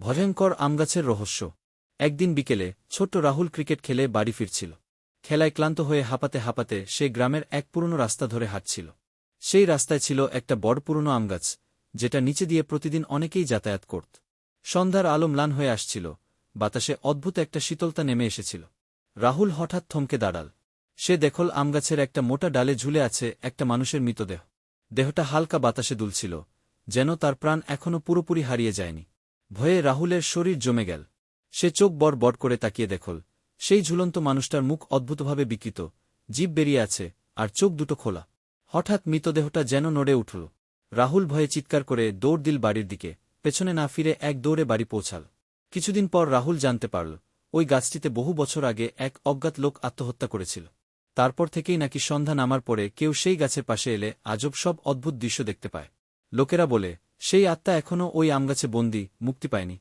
ভয়ঙ্কর আমগাছের রহস্য। একদিন বিকেলে ছোট্ট রাহুল ক্রিকেট খেলে বাড়ি ফিরছিল। খেলায় ক্লান্ত হয়ে হাঁপাতে হাঁপাতে সে গ্রামের এক পুরনো রাস্তা ধরে হাঁটছিল। সেই রাস্তায় ছিল একটা বড় পুরনো আমগাছ, যেটা নিচে দিয়ে প্রতিদিন অনেকেই যাতায়াত করত। সন্ধ্যার আলো ম্লান হয়ে আসছিল, বাতাসে অদ্ভুত একটা শীতলতা নেমে এসেছিল। রাহুল হঠাৎ থমকে দাঁড়াল। সে দেখল আমগাছের একটা মোটা ডালে ঝুলে আছে একটা মানুষের মৃতদেহ। দেহটা হালকা বাতাসে দুলছিল, যেন তার প্রাণ এখনও পুরোপুরি হারিয়ে যায়নি। ভয়ে রাহুলের শরীর জমে গেল। সে চোখ বড় বড় করে তাকিয়ে দেখল, সেই ঝুলন্ত মানুষটার মুখ অদ্ভুতভাবে বিকৃত জীব বেরিয়ে আছে, আর চোখ দুটো খোলা। হঠাৎ মৃতদেহটা যেন নড়ে উঠল। রাহুল ভয়ে চিৎকার করে দৌড় দিল বাড়ির দিকে, পেছনে না ফিরে এক দৌড়ে বাড়ি পৌঁছাল। কিছুদিন পর রাহুল জানতে পারল, ওই গাছটিতে বহু বছর আগে এক অজ্ঞাত লোক আত্মহত্যা করেছিল। তারপর থেকেই নাকি সন্ধ্যা নামার পরে কেউ সেই গাছের পাশে এলে আজব সব অদ্ভুত দৃশ্য দেখতে পায়। লোকেরা বলে সেই আত্মা এখনও ওই আমগাছে বন্দি মুক্তি পায়নি।